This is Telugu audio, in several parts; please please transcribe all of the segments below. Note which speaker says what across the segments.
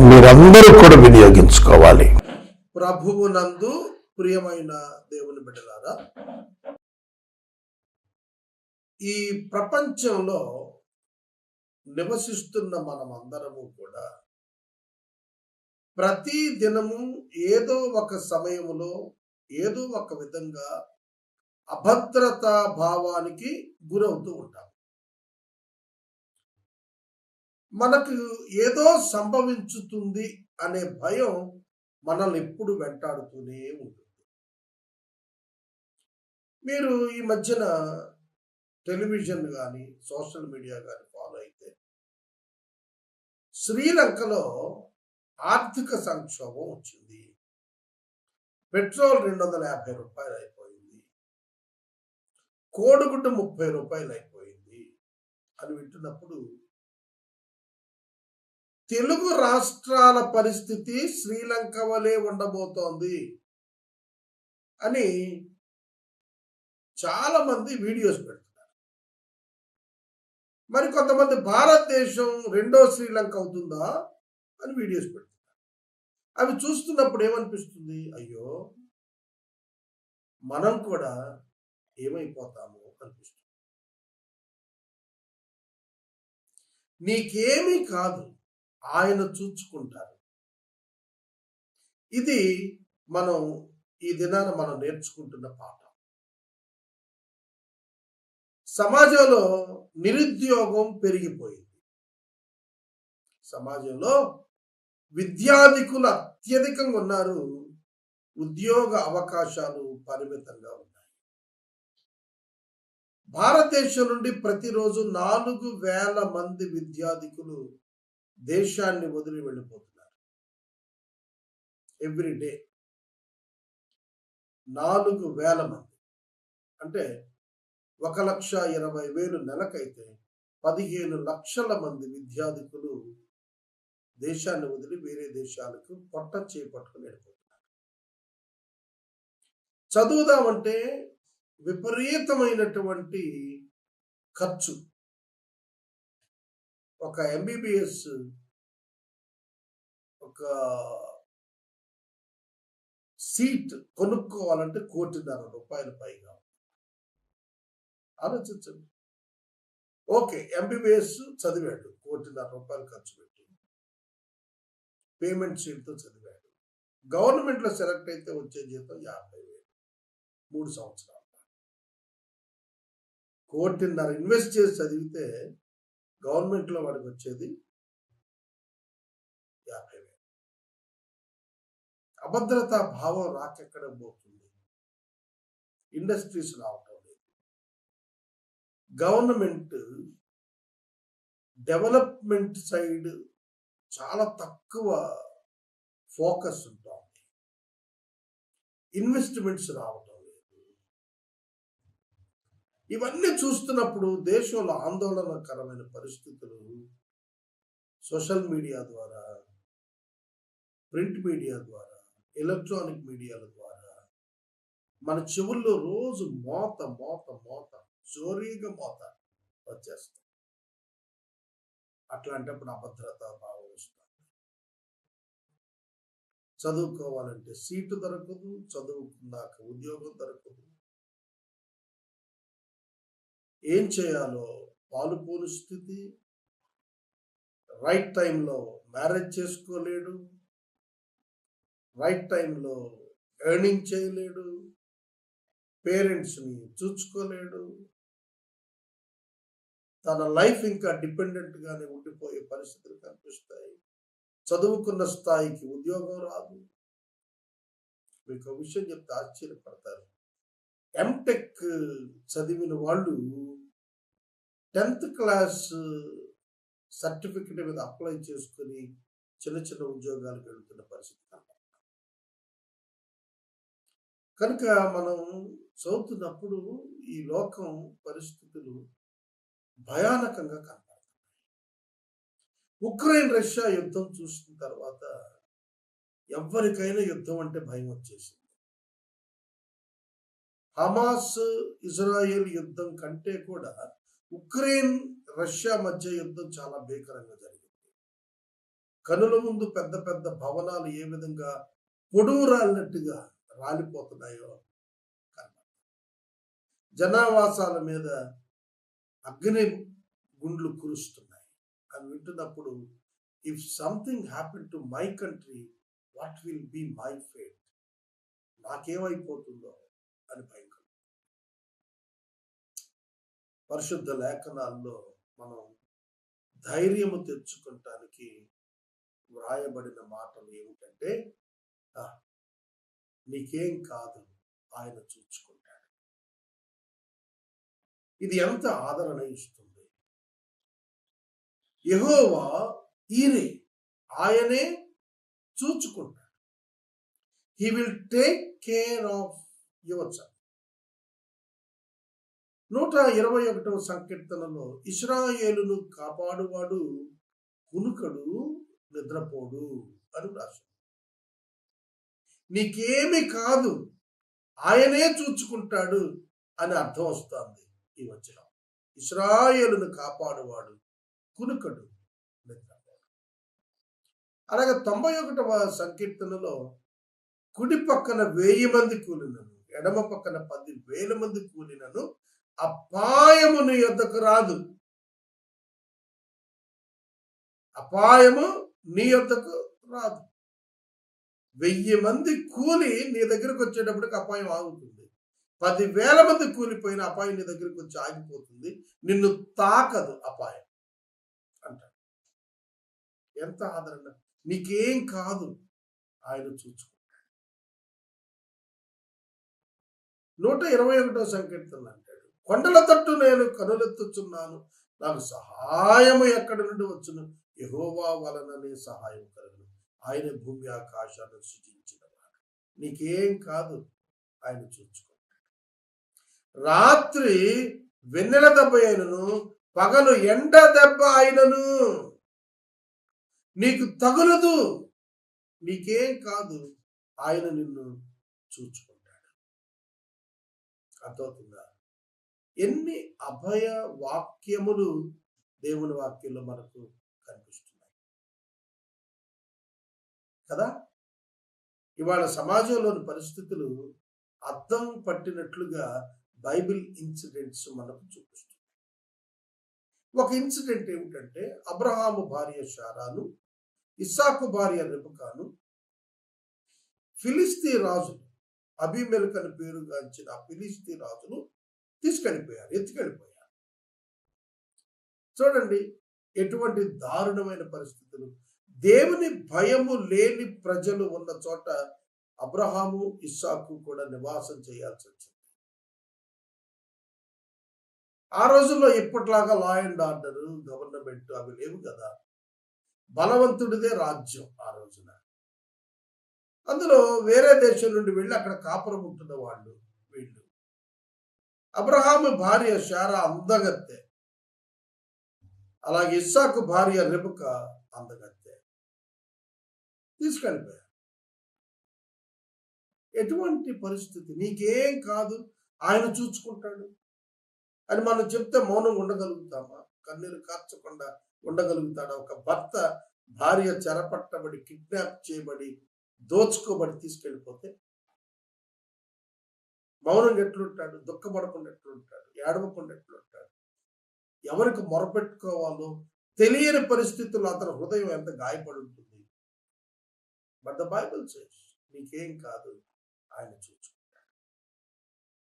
Speaker 1: మీరందరూ కూడా వినియోగించుకోవాలి.
Speaker 2: ప్రభువు నందు ప్రియమైన దేవుని బిడ్డలారా ఈ ప్రపంచంలో నివసిస్తున్న మనమందరము కూడా ప్రతి దినము ఏదో ఒక సమయంలో ఏదో ఒక విధంగా అభద్రతా భావానికి గురవుతూ ఉంటాం. మనకు ఏదో సంభవించుతుంది అనే భయం మనల్ని ఎప్పుడు వెంటాడుతూనే ఉంటుంది. మీరు ఈ మధ్యన టెలివిజన్ కానీ సోషల్ మీడియా కానీ ఫాలో అయితే శ్రీలంకలో ఆర్థిక సంక్షోభం వచ్చింది. పెట్రోల్ రెండు వందల యాభై రూపాయలు అయిపోయింది. కోడిగుడ్డు ముప్పై రూపాయలు అయిపోయింది అని వింటున్నప్పుడు తెలుగు రాష్ట్రాల పరిస్థితి శ్రీలంక వలె ఉండబోతోంది అని చాలా మంది వీడియోస్ పెడుతున్నారు. మరి కొంతమంది భారతదేశం రెండో శ్రీలంక అవుతుందా అని వీడియోస్ పెడుతున్నారు. అవి చూస్తున్నప్పుడు ఏమనిపిస్తుంది? అయ్యో మనం కూడా ఏమైపోతాము అనిపిస్తుంది. నీకేమీ కాదు. ఆయన చూచుకుంటారు. ఇది మనం ఈ దినాన మనం నేర్చుకుంటున్న పాఠం. సమాజంలో నిరుద్యోగం పెరిగిపోయింది. సమాజంలో విద్యాధికులు అత్యధికంగా ఉన్నారు. ఉద్యోగ అవకాశాలు పరిమితంగా ఉన్నాయి. భారతదేశం నుండి ప్రతిరోజు నాలుగు వేల మంది విద్యాధికులు దేశాన్ని వదిలి వెళ్ళిపోతున్నారు. ఎవ్రీ డే నాలుగు వేల మంది. అంటే ఒక లక్ష ఇరవై వేలు నెలకైతే పదిహేను లక్షల మంది విద్యార్థికులు దేశాన్ని వదిలి వేరే దేశాలకు పొట్ట చేపట్టుకుని వెళ్ళిపోతున్నారు. చదువుదామంటే విపరీతమైనటువంటి ఖర్చు. ఒక ఎంబీబీఎస్ ఒక సీట్ కొనుక్కోవాలంటే కోటిన్నర రూపాయలు పైగా. ఆలోచించండి. ఓకే ఎంబీబీఎస్ చదివాడు కోటిన్నర రూపాయలు ఖర్చు పెట్టి. పేమెంట్ షీట్తో చదివాడు. గవర్నమెంట్లో సెలెక్ట్ అయితే వచ్చే జీతం యాభై వేలు. మూడు సంవత్సరాలు. కోటిన్నర ఇన్వెస్ట్ చేసి చదివితే గవర్నమెంట్లో వాడికి వచ్చేది యాభై వేలు. అభద్రతా భావం రాకెక్కడ పోతుంది. ఇండస్ట్రీస్ రావటం లేదు. గవర్నమెంట్ డెవలప్మెంట్ సైడ్ చాలా తక్కువ ఫోకస్ ఉంటుంది. ఇన్వెస్ట్మెంట్స్ రావటం ఇవన్నీ చూస్తున్నప్పుడు దేశంలో ఆందోళనకరమైన పరిస్థితులు సోషల్ మీడియా ద్వారా ప్రింట్ మీడియా ద్వారా ఎలక్ట్రానిక్ మీడియాల ద్వారా మన చెవుల్లో రోజు మోత మోత మోత జోరీగా మోత వచ్చేస్తాం అట్లాంటప్పుడు అభద్రత భావం వస్తుంది. చదువుకోవాలంటే సీటు దొరకదు చదువుకున్నాక ఉద్యోగం దొరకదు ఏం చేయాలో పాలుపోని స్థితి రైట్ టైంలో మ్యారేజ్ చేసుకోలేడు రైట్ టైంలో ఎర్నింగ్ చేయలేడు పేరెంట్స్ని చూసుకోలేడు తన లైఫ్ ఇంకా డిపెండెంట్గానే ఉండిపోయే పరిస్థితులు కనిపిస్తాయి. చదువుకున్న స్థాయికి ఉద్యోగం రాదు. మీకు ఒక విషయం చెప్తే ఆశ్చర్యపడతారు. ఎంటెక్ చదివిన వాళ్ళు టెన్త్ క్లాస్ సర్టిఫికెట్ మీద అప్లై చేసుకుని చిన్న చిన్న ఉద్యోగాలకు వెళ్తున్న పరిస్థితి కనుక మనం చదువుతున్నప్పుడు ఈ లోకం పరిస్థితులు భయానకంగా కనపడుతున్నాయి. ఉక్రెయిన్ రష్యా యుద్ధం చూసిన తర్వాత ఎవరికైనా యుద్ధం అంటే భయం వచ్చేసింది. హమాస్ ఇజ్రాయెల్ యుద్ధం కంటే కూడా ఉక్రెయిన్ రష్యా మధ్య యుద్ధం చాలా భీకరంగా జరిగింది. కనుల ముందు పెద్ద పెద్ద భవనాలు ఏ విధంగా పొడువు రాలినట్టుగా రాలిపోతున్నాయో జనావాసాల మీద అగ్ని గుండ్లు కురుస్తున్నాయి. అని వింటున్నప్పుడు if something happen to my country what will be my fate నాకేమైపోతుందో అని భయంకరం. పరిశుద్ధ లేఖనాల్లో మనం ధైర్యము తెచ్చుకుంటానికి వ్రాయబడిన మాటలు ఏమిటంటే నీకేం కాదు ఆయన చూచుకుంటాడు. ఇది ఎంత ఆదరణ ఇస్తుంది. యహోవా ఈయనే ఆయనే చూచుకుంటాడు. He will take care of your నూట ఇరవై ఒకటవ సంకీర్తనలో ఇస్రాయేలును కాపాడువాడు కునుకడు నిద్రపోడు అని రాశాడు. నీకేమి కాదు ఆయనే చూచుకుంటాడు అని అర్థం వస్తుంది ఈ వచనం. ఇస్రాయేలును కాపాడువాడు కునుకడు నిద్రపోడు. అలాగే తొంభై ఒకటవ సంకీర్తనలో కుడి పక్కన వెయ్యి మంది కూలినారు. ఎడమ పక్కన పది వేల మంది కూలినను అపాయము నీ యొద్దకు రాదు. అపాయము నీ యొద్దకు రాదు. వెయ్యి మంది కూలి నీ దగ్గరకు వచ్చేటప్పటికి అపాయం ఆగుతుంది. పదివేల మంది కూలిపోయిన అపాయం నీ దగ్గరికి వచ్చి ఆగిపోతుంది. నిన్ను తాకదు అపాయం అంటాడు. ఎంత ఆదరణ. నీకేం కాదు. ఆయన చూచుకో. నూట ఇరవై ఒకటో సంకీర్తన అంటాడు. కొండల తట్టు నేను కనులెత్తుచున్నాను. నాకు సహాయము ఎక్కడి నుండి వచ్చును? యహోవా వలననే సహాయం కలుగును. ఆయన భూమి ఆకాశాన్ని సృజించిన వాడు నీకేం కాదు? ఆయన చూచుకుంటాడు రాత్రి వెన్నెల దెబ్బ అయినను పగలు ఎండ దెబ్బ అయినను. నీకు తగులదు. నీకేం కాదు? ఆయన నిన్ను చూచుకో. అర్థమవుతుందా? ఎన్ని అభయ వాక్యములు దేవుని వాక్యంలో మనకు కనిపిస్తున్నాయి? కదా? ఇవాళ సమాజంలోని పరిస్థితులు అర్థం పట్టినట్లుగా బైబిల్ ఇన్సిడెంట్స్ మనకు చూపిస్తున్నాయి ఒక ఇన్సిడెంట్ ఏమిటంటే అబ్రహాము భార్య షారాను ఇస్సాకు భార్య రెబకాను ఫిలిస్తీ రాజు అభిమెలక్ పేరుగాంచిన ఆ రాజును తీసుకెళ్ళిపోయారు ఎత్తుకెళ్ళిపోయారు. చూడండి ఎటువంటి దారుణమైన పరిస్థితులు. దేవుని భయము లేని ప్రజలు ఉన్న చోట అబ్రహాము ఇస్సాకు కూడా నివాసం చేయాల్సి వచ్చింది. ఆ రోజుల్లో ఇప్పట్లాగా లా అండ్ ఆర్డర్ గవర్నమెంట్ అవి లేవు కదా. బలవంతుడిదే రాజ్యం ఆ రోజున. అందులో వేరే దేశం నుండి వెళ్ళి అక్కడ కాపురం ఉంటున్న వాళ్ళు వీళ్ళు. అబ్రహాము భార్య శారా అందగత్తె. అలాగే ఇస్సాకు భార్య రెబుక అందగత్తె. తీసుకెళ్ళిపోయారు. ఎటువంటి పరిస్థితి? నీకేం కాదు? ఆయన చూసుకుంటాడు. అని మనం చెప్తే మౌనం ఉండగలుగుతామా? కన్నీరు కార్చకుండా ఉండగలుగుతాడా? ఒక భర్త భార్య చెరపట్టబడి కిడ్నాప్ చేయబడి దోచుకోబడి తీసుకెళ్ళిపోతే మౌనం ఎట్లుంటాడు? దుఃఖపడకుండా ఎట్లుంటాడు ఏడవకుండా ఎట్లుంటాడు ఎవరికి మొరపెట్టుకోవాలో తెలియని పరిస్థితుల్లో అతని హృదయం ఎంత గాయపడి ఉంటుంది బట్ ద బైబిల్ సేస్ నీకేం కాదు? ఆయన చూసుకుంటాడు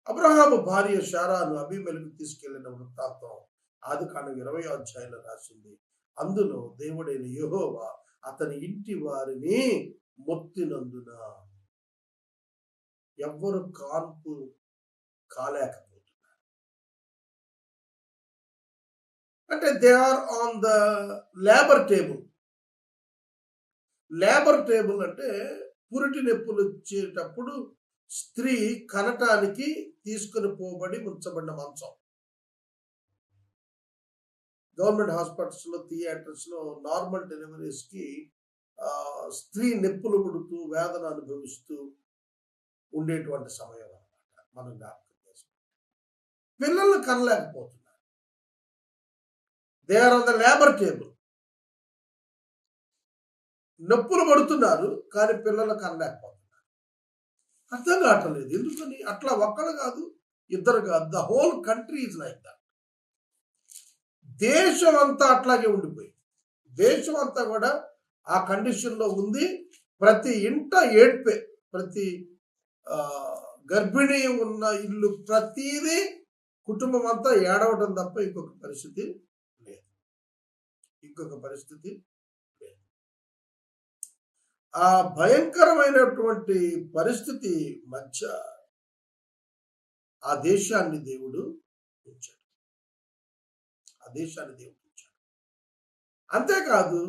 Speaker 2: అబ్రహాము భార్య శారాను అభిమెలకు తీసుకెళ్ళిన వృత్తాంతం ఆది కాండం ఇరవై అధ్యాయంలో రాసింది. అందులో దేవుడైన యహోవా అతని ఇంటి వారిని మొత్తినందున ఎవ్వరు కాన్పు కాలేకపోతున్నారు. అంటే they are on the labour table. Labour table అంటే పురిటి నొప్పులు వచ్చేటప్పుడు స్త్రీ కనటానికి తీసుకుని పోబడి ఉంచబడిన మంచం. గవర్నమెంట్ హాస్పిటల్స్లో నార్మల్ డెలివరీస్కి స్త్రీ నొప్పులు పుడుతూ వేదన అనుభవిస్తూ ఉండేటువంటి సమయం అనమాట మనం జ్ఞాపకం చేసుకుంటాం పిల్లలు కనలేకపోతున్నారు. They are on the labour table నొప్పులు పడుతున్నారు కానీ పిల్లలు కనలేకపోతున్నారు. అర్థం కావట్లేదు. ఎందుకని? అట్లా ఒక్కడు కాదు ఇద్దరు కాదు. The whole country is like that దేశం అంతా అట్లాగే ఉండిపోయింది. దేశం అంతా కూడా ఆ కండిషన్లో ఉంది. ప్రతి ఇంట ఏడ్పే ప్రతి గర్భిణీ ఉన్న ఇల్లు ప్రతిదీ కుటుంబం అంతా ఏడవడం తప్ప ఇంకొక పరిస్థితి లేదు. ఇంకొక పరిస్థితి లేదు. ఆ భయంకరమైనటువంటి పరిస్థితి మధ్య ఆ దేశాన్ని దేవుడు ఉంచాడు. ఆ దేశాన్ని దేవుడు ఉంచాడు. అంతేకాదు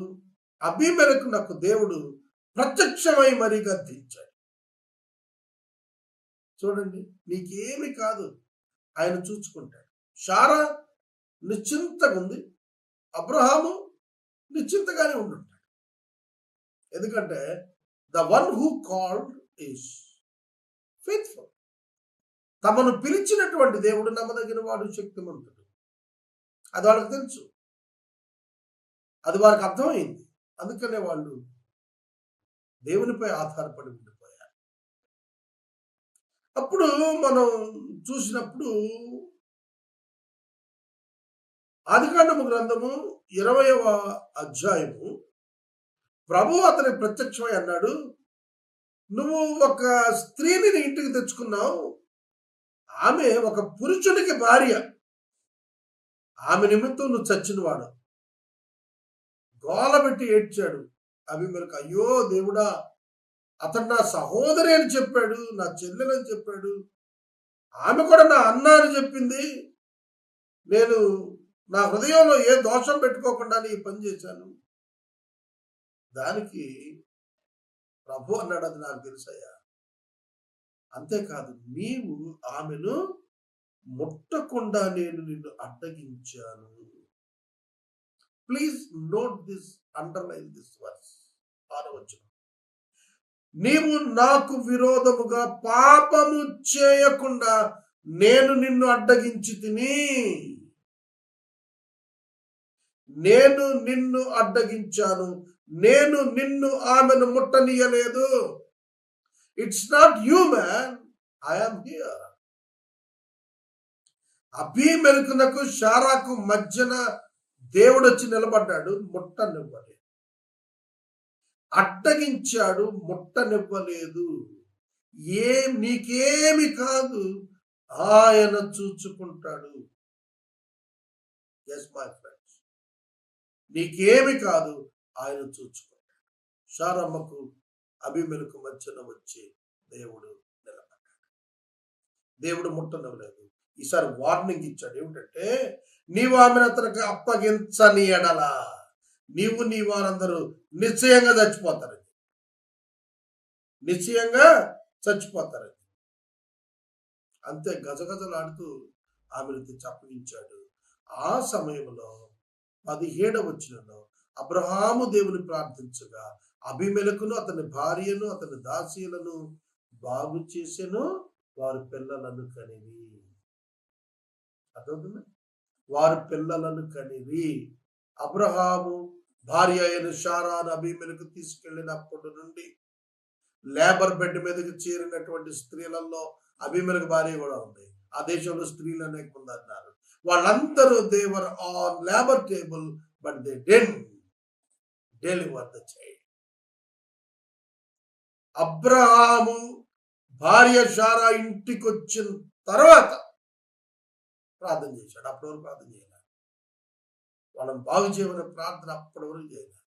Speaker 2: అభిమెలకు నాకు దేవుడు ప్రత్యక్షమై మరీ గద్దించాడు. చూడండి నీకేమి కాదు. ఆయన చూసుకుంటాడు. షారా నిశ్చింతగా ఉంది. అబ్రహాము నిశ్చింతగానే ఉండుంటాడు. ఎందుకంటే the one who called is faithful. తమను పిలిచినటువంటి దేవుడు నమ్మదగిన వాడు శక్తిమంతుడు. అది వాళ్ళకి తెలుసు. అది వారికి అర్థమైంది. అందుకనే వాళ్ళు దేవునిపై ఆధారపడి ఉండిపోయారు. అప్పుడు మనం చూసినప్పుడు ఆదికాండము గ్రంథము ఇరవయవ అధ్యాయము ప్రభు అతని ప్రత్యక్షమై అన్నాడు నువ్వు ఒక స్త్రీని ఇంటికి తెచ్చుకున్నావు. ఆమె ఒక పురుషునికి భార్య. ఆమె నిమిత్తం నువ్వు చచ్చినవాడు. గోల పెట్టి ఏడ్చాడు. అభిమలకు అయ్యో దేవుడా అతను నా సహోదరి అని చెప్పాడు నా చెల్లెలని చెప్పాడు. ఆమె కూడా నా అన్న అని చెప్పింది. నేను నా హృదయంలో ఏ దోషం పెట్టుకోకుండా ఈ పని చేశాను. దానికి ప్రభు అన్నాడు అది నాకు తెలుసయ్యా అంతేకాదు నీవు ఆమెను ముట్టకుండా నేను నిన్ను అడ్డగించాను. Please note this underline this verse ఆరవచ్చు నీవు నాకు విరోధముగా పాపము చేయకుండా నేను నిన్ను అడ్డగించి తిని నేను నిన్ను అడ్డగించాను నేను నిన్ను ఆమెను ముట్టనీయలేదు. It's not you man I'm here అభిమెలకునకు షారాకు మధ్యన దేవుడు వచ్చి నిలబడ్డాడు ముట్టనివ్వలేదు అడ్డగించాడు ముట్టనివ్వలేదు ఏం నీకేమి కాదు ఆయన చూచుకుంటాడు. ఎస్ మై ఫ్రెండ్స్ నీకేమి కాదు ఆయన చూచుకుంటాడు. షారమ్మకు అభిమెలకు మధ్యన వచ్చి దేవుడు నిలబడ్డాడు. దేవుడు ముట్టనివ్వలేదు ఈసారి వార్నింగ్ ఇచ్చాడు. ఏమిటంటే నీవు ఆమెను అతనికి అప్పగించని ఎడలా నీవు నీ వారందరూ నిశ్చయంగా చచ్చిపోతారు నిశ్చయంగా చచ్చిపోతారు అంతే గజగజలాడుతూ ఆమెను తెచ్చి అప్పగించాడు ఆ సమయంలో పదిహేడవ వచ్చినలో అబ్రహాము దేవుని ప్రార్థించగా అభిమెలకును అతని భార్యను అతని దాసీలను బాగు చేసెను వారి పిల్లలను కనివి. అర్థమవుతుందా? వారు పిల్లలను కనివి. అబ్రహాము భార్య అయిన షారాను అభిమెలకు తీసుకెళ్ళినప్పటి నుండి లేబర్ బెడ్ మీదకి చేరినటువంటి స్త్రీలలో అభిమెలకు భార్య కూడా ఉంది. ఆ దేశంలో స్త్రీలు అనేక మంది అన్నారు. వాళ్ళందరూ they were on labour table but they then deliver the child Abraham భార్య షారా ఇంటికి వచ్చిన తర్వాత ప్రార్థన చేశాడు. అప్పటి వరకు ప్రార్థన చేయాలి వాళ్ళని బాగు చేయమనే ప్రార్థన అప్పటి వరకు చేయలేదు.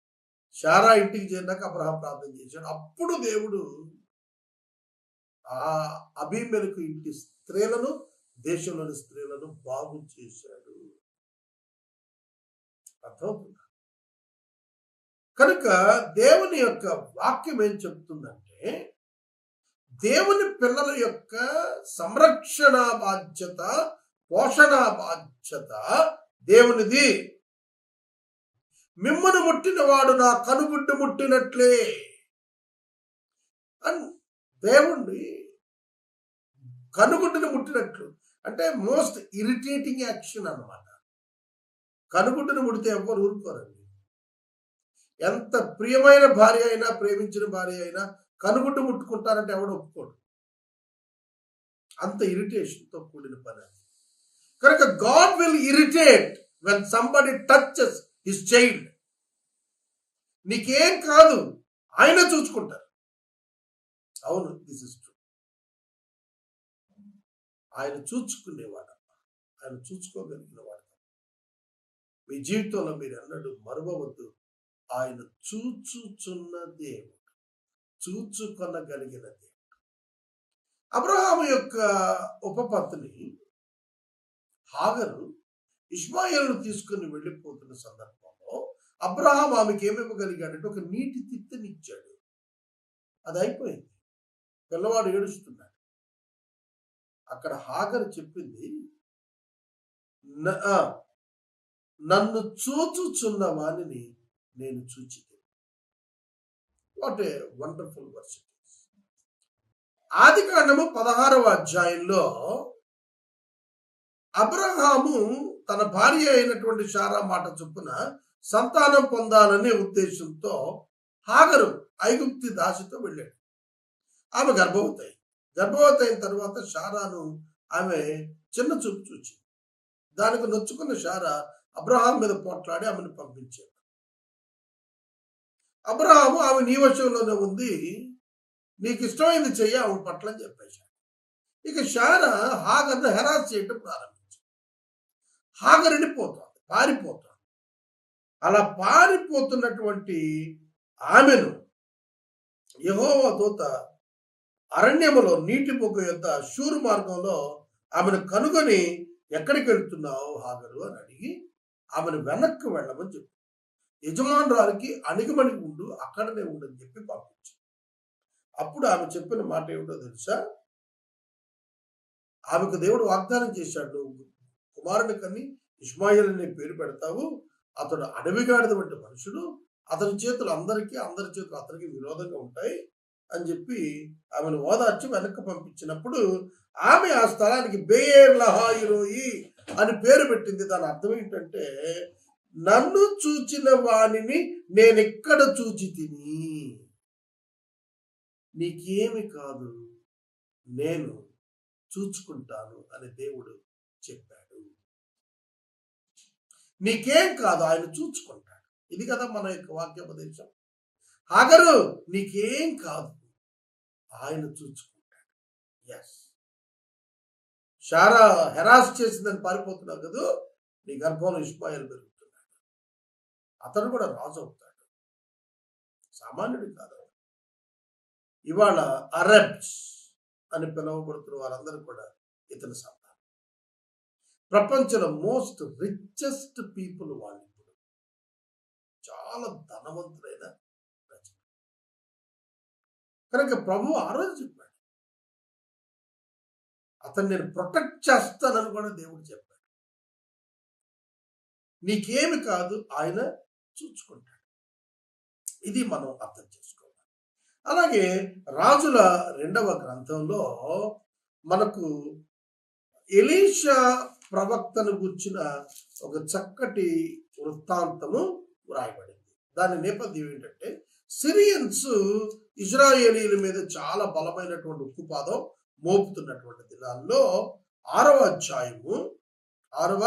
Speaker 2: శారా ఇంటికి చేరినాక అబ్రహం ప్రార్థన చేశాడు. అప్పుడు దేవుడు ఆ అభిమెలకు ఇంటి స్త్రీలను దేశంలోని స్త్రీలను బాగు చేశాడు. అర్థమవుతుందా? కనుక దేవుని యొక్క వాక్యం ఏం చెప్తుందంటే దేవుని పిల్లల యొక్క సంరక్షణ బాధ్యత పోషణ బాధ్యత దేవునిది. మిమ్మను ముట్టిన వాడు నా కనుగుడ్డు ముట్టినట్లే. అని దేవుణ్ణి కనుగుడ్డుని ముట్టినట్లు. అంటే మోస్ట్ ఇరిటేటింగ్ యాక్షన్ అన్నమాట. కనుగుడ్డుని ముడితే ఎవ్వరు ఊరుకోరండి. ఎంత ప్రియమైన భార్య అయినా ప్రేమించిన భార్య అయినా కనుగుడ్డు ముట్టుకుంటారంటే ఎవడు ఒప్పుకోడు. అంత ఇరిటేషన్తో కూడిన పని అది. కనుక God will irritate when somebody touches his child నీకేం కాదు ఆయన చూసుకుంటారు. అవును దిస్ ఇస్ ట్రూ ఆయన చూసుకునేవాడు ఆయన చూసుకోగలిగినవాడు మీ జీవితంలో మీరు అన్నట్టు మరువవద్దు. ఆయన చూచుచున్న దేవుడు చూచుకొనగలిగిన దేవుడు. అబ్రహాము యొక్క ఉపపత్ని హాగరు ఇస్మాయిల్ను తీసుకుని వెళ్ళిపోతున్న సందర్భంలో అబ్రహాం ఆమెకి ఏమివ్వగలిగాడంటే ఒక నీటి తిత్తనిచ్చాడు అది అయిపోయింది. పిల్లవాడు ఏడుస్తున్నాడు. అక్కడ హాగర్ చెప్పింది నన్ను చూచుచున్న వాణిని నేను చూచి వాట్ ఏ వండర్ఫుల్ వర్షం ఆది కాండము పదహారవ అధ్యాయంలో అబ్రహాము తన భార్య అయినటువంటి షారా మాట చొప్పున సంతానం పొందాలనే ఉద్దేశంతో హాగరు ఐగుప్తి దాసితో వెళ్ళాడు. ఆమె గర్భవతి గర్భవతి అయిన తర్వాత షారాను ఆమె చిన్న చూపు చూచి దానికి నొచ్చుకున్న షారా అబ్రహాం మీద పోట్లాడి ఆమెను పంపించాడు. అబ్రహాము ఆమె నీ వశంలోనే ఉంది నీకు ఇష్టమైంది చెయ్యి ఆమె పట్ల అని చెప్పేశాడు. ఇక షారా హాగర్ను హెరాస్ చేయటం ప్రారంభించాడు. హాగరడిపోతుంది పారిపోతుంది అలా పారిపోతున్నటువంటి ఆమెను యెహోవా దూత అరణ్యములో నీటి బొగ్గు యొక్క శూరు మార్గంలో ఆమెను కనుగొని ఎక్కడికి వెళ్తున్నావు హాగరు? అని అడిగి ఆమెను వెనక్కి వెళ్ళమని చెప్పి యజమానురాలికి అణిగమణి ఉండు అక్కడనే ఉండని చెప్పి పంపించాడు. అప్పుడు ఆమె చెప్పిన మాట ఏమిటో తెలుసా? ఆమెకు దేవుడు వాగ్దానం చేశాడు కుమారుని కని ఇస్మాయిల్ అనే పేరు పెడతావు. అతడు అడవిగాడిద వంటి మనుషుడు అతని చేతులు అందరికీ అందరి చేతులు అతనికి విరోధంగా ఉంటాయి అని చెప్పి ఆమెను ఓదార్చి వెనక్కి పంపించినప్పుడు ఆమె ఆ స్థలానికి బేర్ లహాయిరోయి అని పేరు పెట్టింది. దాని అర్థం ఏంటంటే నన్ను చూచిన వాణిని నేనెక్కడ చూచి తిని? నీకేమి కాదు నేను చూచుకుంటాను అని దేవుడు చెప్పాడు. నీకేం కాదు ఆయన చూచుకుంటాడు ఇది కదా మన యొక్క వాక్యోపదేశం. హాగరు నీకేం కాదు. ఆయన చూచుకుంటాడు ఎస్ షారా హెరాస్ చేసిందని పారిపోతున్నావు కదా? నీ గర్భంలో ఇష్మాయిల్ పెరుగుతున్నాడు. అతను కూడా రాజు అవుతాడు. సామాన్యుడు కాదు ఇవాళ అరబ్స్ అని పిలువబడుతున్న వారందరూ కూడా ఇతని సంతానం ప్రపంచంలో మోస్ట్ రిచెస్ట్ పీపుల్ వాళ్ళు ఇప్పుడు. చాలా ధనవంతులైన ప్రజలు. కనుక ప్రభు ఆ రోజు చెప్పాడు. అతను నేను ప్రొటెక్ట్ చేస్తానని కూడా దేవుడు చెప్పాడు. నీకేమి కాదు ఆయన చూసుకుంటాడు. ఇది మనం అర్థం చేసుకోవాలి. అలాగే రాజుల రెండవ గ్రంథంలో మనకు ఎలీషా ప్రవక్తను గుర్చిన ఒక చక్కటి వృత్తాంతము వ్రాయబడింది. దాని నేపథ్యం ఏంటంటే సిరియన్స్ ఇజ్రాయేలీల మీద చాలా బలమైనటువంటి ఉక్కుపాదం మోపుతున్నటువంటి దినాల్లో ఆరవ అధ్యాయము ఆరవ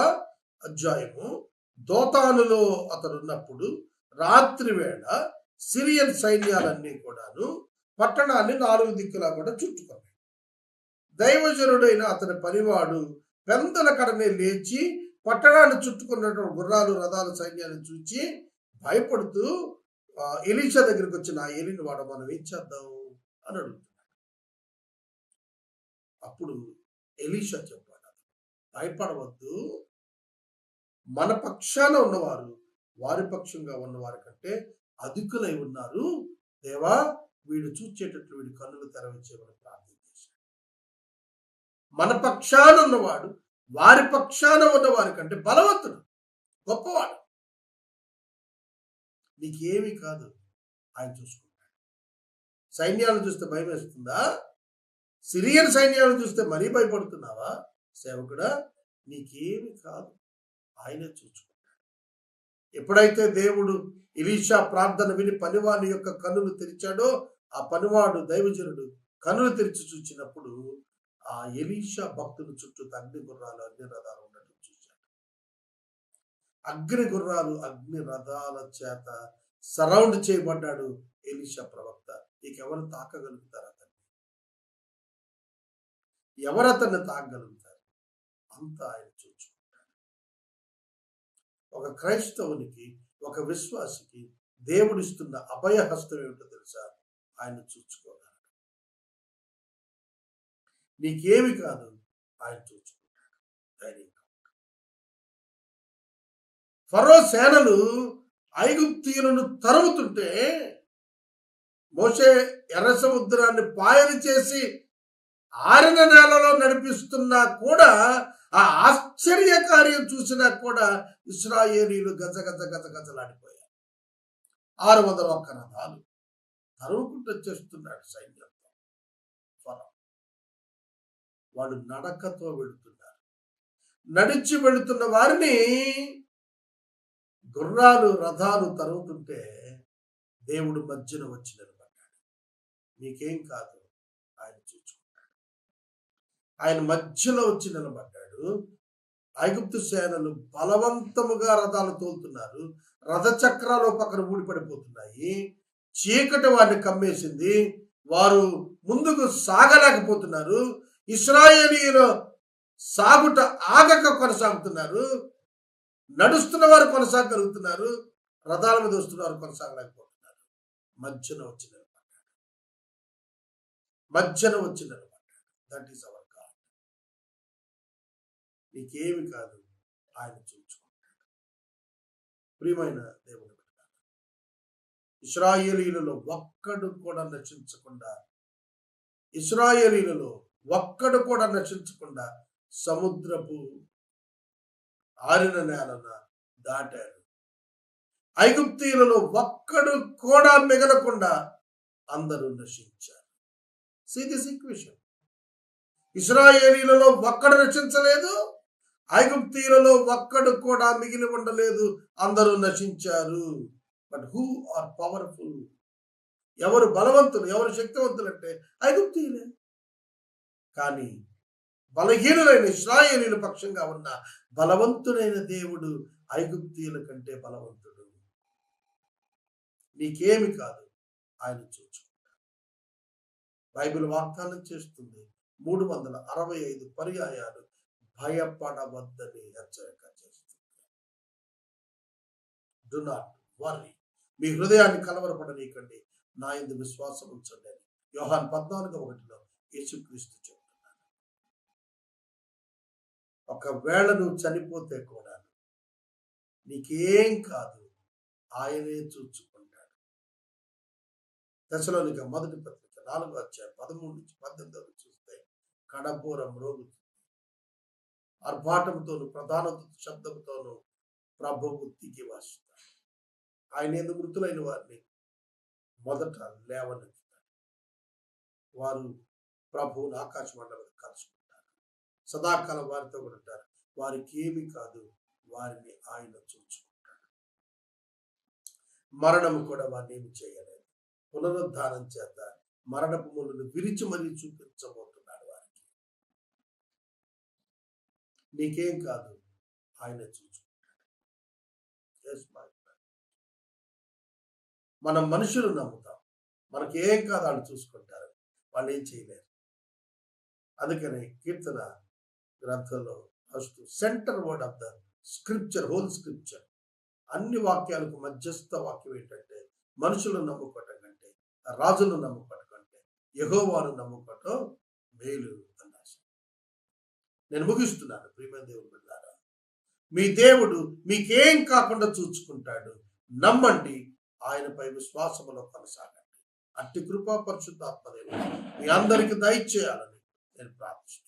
Speaker 2: అధ్యాయము దోతానులో అతడు ఉన్నప్పుడు రాత్రి వేళ సిరియన్ సైన్యాలన్నీ కూడాను పట్టణాన్ని నాలుగు దిక్కులా కూడా చుట్టుకున్నాయి. దైవజనుడైన అతని పనివాడు పెందల కడనే లేచి పట్టణాన్ని చుట్టుకున్నటువంటి గుర్రాలు రథాలు సైన్యాన్ని చూచి భయపడుతూ ఆ, ఎలీషా దగ్గరికి వచ్చిన ఆ ఎలిని వాడు మనం ఏం చేద్దాం అని అడుగుతున్నాడు. అప్పుడు ఎలీషా చెప్పాడు భయపడవద్దు. మన పక్షాన ఉన్నవారు వారి పక్షంగా ఉన్నవారి కంటే అధికులై ఉన్నారు. దేవా వీడు చూచేటట్లు వీడి కన్నులు తెరవించేవాడు మన పక్షాన ఉన్నవాడు వారి పక్షాన ఉన్నవారి కంటే బలవంతుడు గొప్పవాడు. నీకేమీ కాదు ఆయన చూసుకుంటాడు. సైన్యాలను చూస్తే భయం వేస్తుందా సిరియన్ సైన్యాలను చూస్తే మరీ భయపడుతున్నావా? సేవకుడా నీకేమి కాదు ఆయనే చూసుకుంటాడు. ఎప్పుడైతే దేవుడు ఇలీషా ప్రార్థన విని పనివాని యొక్క కన్నులు తెరిచాడో ఆ పనివాడు దైవజనుడు కన్నులు తెరిచి చూచినప్పుడు ఆ ఎలీషా భక్తుల చుట్టూ అగ్ని గుర్రాలు అగ్ని రథాలు ఉండటం చూశాడు. అగ్ని గుర్రాలు అగ్ని రథాల చేత సరౌండ్ చేయబడ్డాడు ఎలీషా ప్రవక్త. నీకెవరు తాకగలుగుతారు అతన్ని? ఎవరు అతన్ని తాకగలుగుతారు? అంతా ఆయన చూచుకుంటాడు ఒక క్రైస్తవునికి ఒక విశ్వాసికి దేవుడిస్తున్న అభయహస్తం ఏమిటో తెలుసా? ఆయన చూసుకోగలడు నీకేమి కాదు. ఆయన చూసుకుంటాడు ఫరో సేనలు ఐగుప్తీయులను తరుముతుంటే మోసే ఎర్ర సముద్రాన్ని పాయలు చేసి ఆరిన నేలలో నడిపిస్తున్నా కూడా ఆ ఆశ్చర్య కార్యం చూసినా కూడా ఇస్రాయేలీలు గజ గజ గజ గజలాడిపోయారు. ఆరు వందల ఒక్క రథాలు తరువుకుంటూ చేస్తున్నాడు సైన్యం ఫరో వాళ్ళు నడకతో వెళుతున్నారు. నడిచి వెళుతున్న వారిని గుర్రాలు రథాలు తరుగుతుంటే దేవుడు మధ్యన వచ్చి నిలబడ్డాడు. నీకేం కాదు ఆయన చూసుకుంటాడు. ఆయన మధ్యలో వచ్చి నిలబడ్డాడు. ఐగుప్తు సేనలు బలవంతముగా రథాలు తోలుతున్నారు. రథ చక్రాలు పక్కన ఊడిపడిపోతున్నాయి. చీకటి వారిని కమ్మేసింది. వారు ముందుకు సాగలేకపోతున్నారు. ఇస్రాయేలీలు సాగుట ఆగక కొనసాగుతున్నారు నడుస్తున్న వారు కొనసాగలుగుతున్నారు రథాల మీద వస్తున్న వారు కొనసాగలేకపోతున్నారు. మధ్యన వచ్చిన మధ్యన వచ్చిన దట్ ఈస్ అవర్ గాడ్ నీకేమి కాదు ఆయన చూచుకుంటాడు. ప్రియమైన దేవుడు ఇస్రాయేలీలలో ఒక్కడు కూడా నశించకుండా ఇస్రాయేలీలలో ఒక్కడు కూడా నశించకుండా సముద్రపు ఆరిన నేలన దాటారు. ఐగుప్తీయులలో ఒక్కడు కూడా మిగలకుండా అందరూ నశించారు. సీ దిస్ ఈక్వేషన్ ఇస్రాయేలీలలో ఒక్కడు నశించలేదు ఐగుప్తీయులలో ఒక్కడు కూడా మిగిలి ఉండలేదు అందరూ నశించారు. బట్ హూ ఆర్ పవర్ఫుల్ ఎవరు బలవంతులు? ఎవరు శక్తివంతులు అంటే ఐగుప్తీయులే. కానీ బలహీనులైన ఇస్రాయేలీల పక్షంగా ఉన్న బలవంతుడైన దేవుడు ఐగుప్తీయుల కంటే బలవంతుడు. నీకేమి కాదు ఆయన చూచుకుంటాడు బైబిల్ వాగ్దానం చేస్తుంది మూడు వందల అరవై ఐదు పర్యాయాలు భయపడవద్దని హెచ్చరిక చేస్తుంది. డు నాట్ వరీ మీ హృదయాన్ని కలవరపడనీకండి నా ఇందు విశ్వాసం ఉంచండి. అని యోహాన్ పద్నాలుగు ఒకటిలో యేసుక్రీస్తు చెప్తున్నాడు ఒకవేళ నువ్వు చనిపోతే కూడా నీకేం కాదు. ఆయనే చూచుకుంటాడు దశలోనిక మొదటి పత్రిక నాలుగో అధ్యాయం పదమూడు నుంచి పద్దెనిమిది వరకు చూస్తే కడపూరం రోగుతుంది ఆర్భాటంతోను ప్రధాన శబ్దంతోను ప్రభువు దిగి వస్తాడు. ఆయన ఎందుకు మృతులైన వారిని మొదట లేవనెత్తుతాడు. వారు ప్రభువుని ఆకాశమండలం కలుసుకుంటారు. సదాకాలం వారితో కూడా ఉంటారు. వారికి ఏమి కాదు వారిని ఆయన చూచుకుంటాడు మరణము కూడా వారిని ఏమి చేయలేదు. పునరుద్ధానం చేత మరణపు ముళ్ళను విరిచి మరీ చూపించబోతున్నాడు వారికి. నీకేం కాదు ఆయన చూచుకుంటాడు మనం మనుషులు నమ్ముతాం. మనకి ఏం కాదు వాళ్ళు చూసుకుంటారు. వాళ్ళు ఏం చేయలేరు. అందుకనే కీర్తన గ్రంథంలో first centre word of the scripture whole scripture. అన్ని వాక్యాలకు మధ్యస్థ వాక్యం ఏంటంటే మనుషులను నమ్ముకోవటం కంటే రాజులు నమ్ముకోవటం కంటే యహోవాను నమ్ముకోవటం మేలు అన్న నేను ముగిస్తున్నాను ప్రియమైన దేవుడు బిడ్డారా. మీ దేవుడు మీకేం కాకుండా చూసుకుంటాడు నమ్మండి ఆయనపై విశ్వాసములో కొనసాగండి. అట్టి కృపా పరిశుద్ధాత్మ దేవుడు మీ అందరికీ దయచేయాలని నేను ప్రార్థిస్తున్నాను.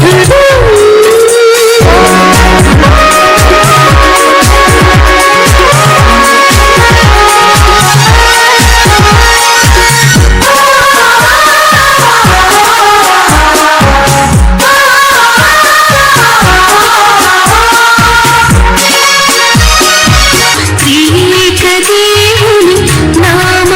Speaker 3: Argentina.